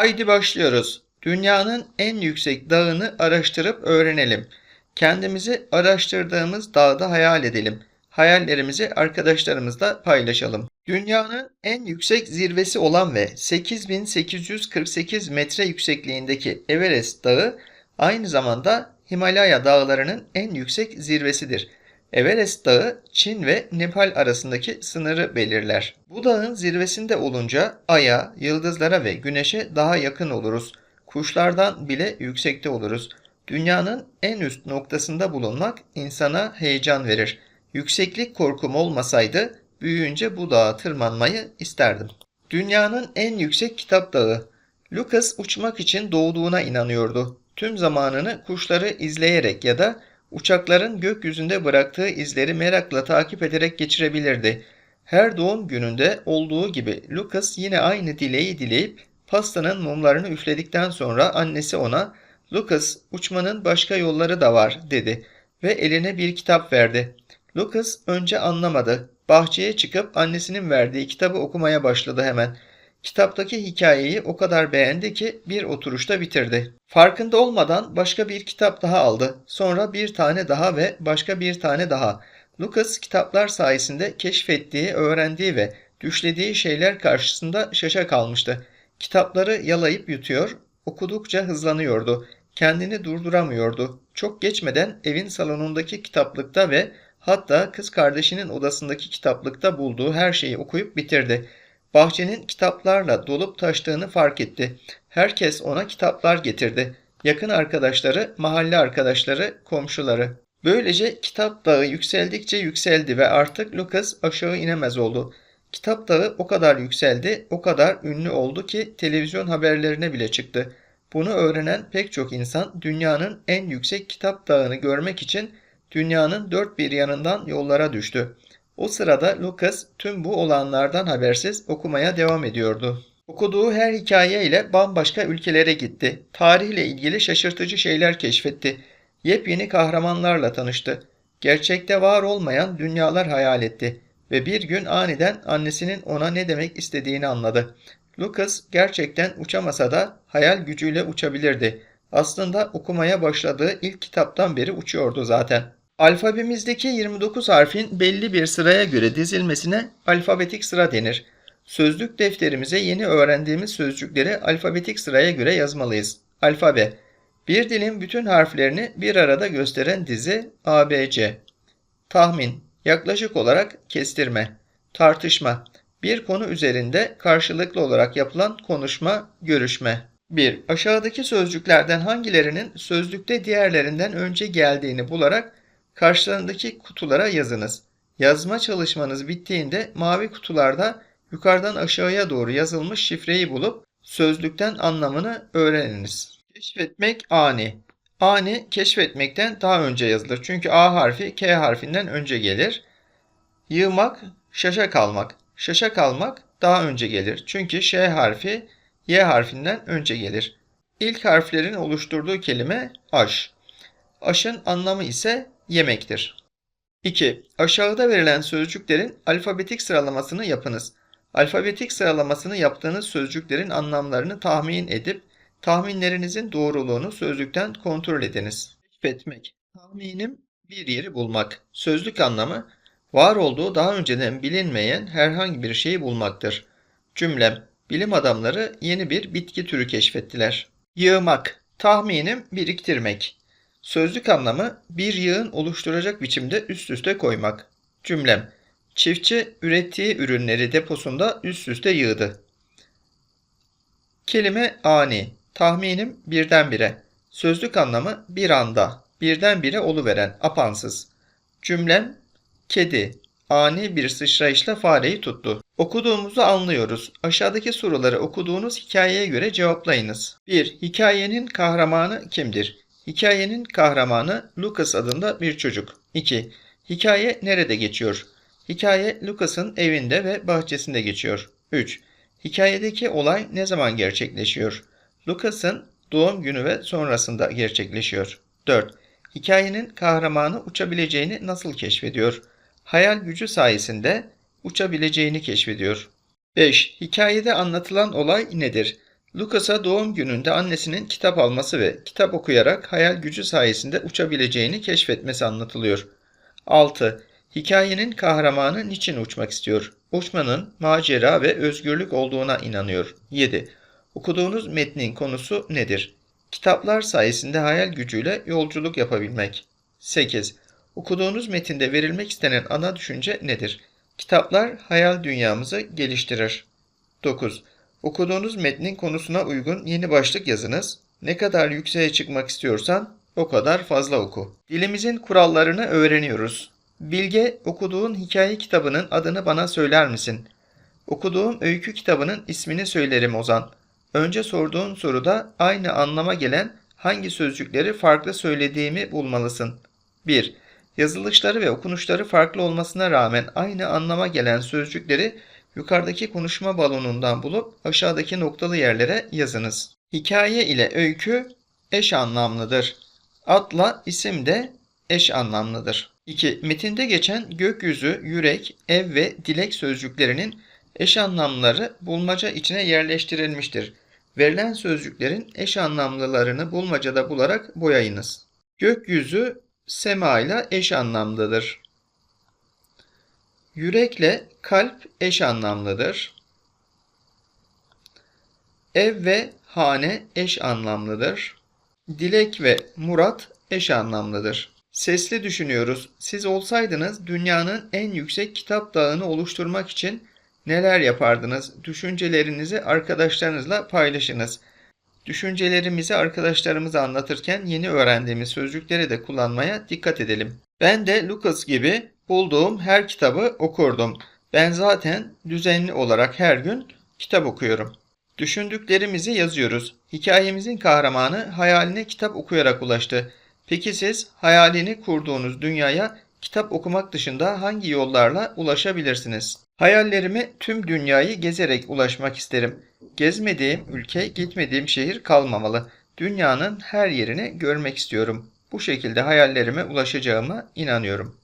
Haydi başlıyoruz. Dünyanın en yüksek dağını araştırıp öğrenelim. Kendimizi araştırdığımız dağda hayal edelim. Hayallerimizi arkadaşlarımızla paylaşalım. Dünyanın en yüksek zirvesi olan ve 8848 metre yüksekliğindeki Everest Dağı aynı zamanda Himalaya dağlarının en yüksek zirvesidir. Everest Dağı Çin ve Nepal arasındaki sınırı belirler. Bu dağın zirvesinde olunca Ay'a, yıldızlara ve Güneş'e daha yakın oluruz. Kuşlardan bile yüksekte oluruz. Dünyanın en üst noktasında bulunmak insana heyecan verir. Yükseklik korkum olmasaydı büyüyünce bu dağa tırmanmayı isterdim. Dünyanın en yüksek kitap dağı. Lucas uçmak için doğduğuna inanıyordu. Tüm zamanını kuşları izleyerek ya da uçakların gökyüzünde bıraktığı izleri merakla takip ederek geçirebilirdi. Her doğum gününde olduğu gibi Lucas yine aynı dileği dileyip pastanın mumlarını üfledikten sonra annesi ona "Lucas, uçmanın başka yolları da var." dedi ve eline bir kitap verdi. Lucas önce anlamadı. Bahçeye çıkıp annesinin verdiği kitabı okumaya başladı hemen. Kitaptaki hikayeyi o kadar beğendi ki bir oturuşta bitirdi. Farkında olmadan başka bir kitap daha aldı. Sonra bir tane daha ve başka bir tane daha. Lucas kitaplar sayesinde keşfettiği, öğrendiği ve düşlediği şeyler karşısında şaşa kalmıştı. Kitapları yalayıp yutuyor, okudukça hızlanıyordu. Kendini durduramıyordu. Çok geçmeden evin salonundaki kitaplıkta ve hatta kız kardeşinin odasındaki kitaplıkta bulduğu her şeyi okuyup bitirdi. Bahçenin kitaplarla dolup taştığını fark etti. Herkes ona kitaplar getirdi. Yakın arkadaşları, mahalle arkadaşları, komşuları. Böylece kitap dağı yükseldikçe yükseldi ve artık Lucas aşağı inemez oldu. Kitap dağı o kadar yükseldi, o kadar ünlü oldu ki televizyon haberlerine bile çıktı. Bunu öğrenen pek çok insan dünyanın en yüksek kitap dağını görmek için dünyanın dört bir yanından yollara düştü. O sırada Lucas tüm bu olanlardan habersiz okumaya devam ediyordu. Okuduğu her hikaye ile bambaşka ülkelere gitti. Tarihle ilgili şaşırtıcı şeyler keşfetti. Yepyeni kahramanlarla tanıştı. Gerçekte var olmayan dünyalar hayal etti ve bir gün aniden annesinin ona ne demek istediğini anladı. Lucas gerçekten uçamasa da hayal gücüyle uçabilirdi. Aslında okumaya başladığı ilk kitaptan beri uçuyordu zaten. Alfabemizdeki 29 harfin belli bir sıraya göre dizilmesine alfabetik sıra denir. Sözlük defterimize yeni öğrendiğimiz sözcükleri alfabetik sıraya göre yazmalıyız. Alfabe Bir dilin bütün harflerini bir arada gösteren dizi ABC. Tahmin Yaklaşık olarak kestirme. Tartışma Bir konu üzerinde karşılıklı olarak yapılan konuşma, görüşme. 1. Aşağıdaki sözcüklerden hangilerinin sözlükte diğerlerinden önce geldiğini bularak karşılarındaki kutulara yazınız. Yazma çalışmanız bittiğinde mavi kutularda yukarıdan aşağıya doğru yazılmış şifreyi bulup sözlükten anlamını öğreniniz. Keşfetmek ani. Ani keşfetmekten daha önce yazılır. Çünkü A harfi K harfinden önce gelir. Yığmak, şaşa kalmak. Şaşa kalmak daha önce gelir. Çünkü Ş harfi Y harfinden önce gelir. İlk harflerin oluşturduğu kelime aş. Aşın anlamı ise yemektir. 2. Aşağıda verilen sözcüklerin alfabetik sıralamasını yapınız. Alfabetik sıralamasını yaptığınız sözcüklerin anlamlarını tahmin edip tahminlerinizin doğruluğunu sözlükten kontrol ediniz. Keşfetmek. Tahminim bir yeri bulmak. Sözlük anlamı var olduğu daha önceden bilinmeyen herhangi bir şeyi bulmaktır. Cümlem. Bilim adamları yeni bir bitki türü keşfettiler. Yığmak. Tahminim biriktirmek. Sözlük anlamı bir yığın oluşturacak biçimde üst üste koymak. Cümlem. Çiftçi ürettiği ürünleri deposunda üst üste yığdı. Kelime ani. Tahminim birdenbire. Sözlük anlamı bir anda, birdenbire oluveren, apansız. Cümlem kedi ani bir sıçrayışla fareyi tuttu. Okuduğumuzu anlıyoruz. Aşağıdaki soruları okuduğunuz hikayeye göre cevaplayınız. 1. Hikayenin kahramanı kimdir? Hikayenin kahramanı Lucas adında bir çocuk. 2. Hikaye nerede geçiyor? Hikaye Lucas'ın evinde ve bahçesinde geçiyor. 3. Hikayedeki olay ne zaman gerçekleşiyor? Lucas'ın doğum günü ve sonrasında gerçekleşiyor. 4. Hikayenin kahramanı uçabileceğini nasıl keşfediyor? Hayal gücü sayesinde uçabileceğini keşfediyor. 5. Hikayede anlatılan olay nedir? Lucas'a doğum gününde annesinin kitap alması ve kitap okuyarak hayal gücü sayesinde uçabileceğini keşfetmesi anlatılıyor. 6. Hikayenin kahramanı niçin uçmak istiyor? Uçmanın macera ve özgürlük olduğuna inanıyor. 7. Okuduğunuz metnin konusu nedir? Kitaplar sayesinde hayal gücüyle yolculuk yapabilmek. 8. Okuduğunuz metinde verilmek istenen ana düşünce nedir? Kitaplar hayal dünyamızı geliştirir. 9. Okuduğunuz metnin konusuna uygun yeni başlık yazınız. Ne kadar yükseğe çıkmak istiyorsan o kadar fazla oku. Dilimizin kurallarını öğreniyoruz. Bilge, okuduğun hikaye kitabının adını bana söyler misin? Okuduğum öykü kitabının ismini söylerim Ozan. Önce sorduğun soruda aynı anlama gelen hangi sözcükleri farklı söylediğimi bulmalısın. 1. Yazılışları ve okunuşları farklı olmasına rağmen aynı anlama gelen sözcükleri yukarıdaki konuşma balonundan bulup aşağıdaki noktalı yerlere yazınız. Hikaye ile öykü eş anlamlıdır. Adla isim de eş anlamlıdır. 2. Metinde geçen gökyüzü, yürek, ev ve dilek sözcüklerinin eş anlamları bulmaca içine yerleştirilmiştir. Verilen sözcüklerin eş anlamlılarını bulmacada bularak boyayınız. Gökyüzü sema ile eş anlamlıdır. Yürekle kalp eş anlamlıdır. Ev ve hane eş anlamlıdır. Dilek ve murat eş anlamlıdır. Sesli düşünüyoruz. Siz olsaydınız dünyanın en yüksek kitap dağını oluşturmak için neler yapardınız? Düşüncelerinizi arkadaşlarınızla paylaşınız. Düşüncelerimizi arkadaşlarımıza anlatırken yeni öğrendiğimiz sözcükleri de kullanmaya dikkat edelim. Ben de Lucas gibi bulduğum her kitabı okurdum. Ben zaten düzenli olarak her gün kitap okuyorum. Düşündüklerimizi yazıyoruz. Hikayemizin kahramanı hayaline kitap okuyarak ulaştı. Peki siz hayalini kurduğunuz dünyaya kitap okumak dışında hangi yollarla ulaşabilirsiniz? Hayallerimi tüm dünyayı gezerek ulaşmak isterim. Gezmediğim ülke, gitmediğim şehir kalmamalı. Dünyanın her yerini görmek istiyorum. Bu şekilde hayallerime ulaşacağıma inanıyorum.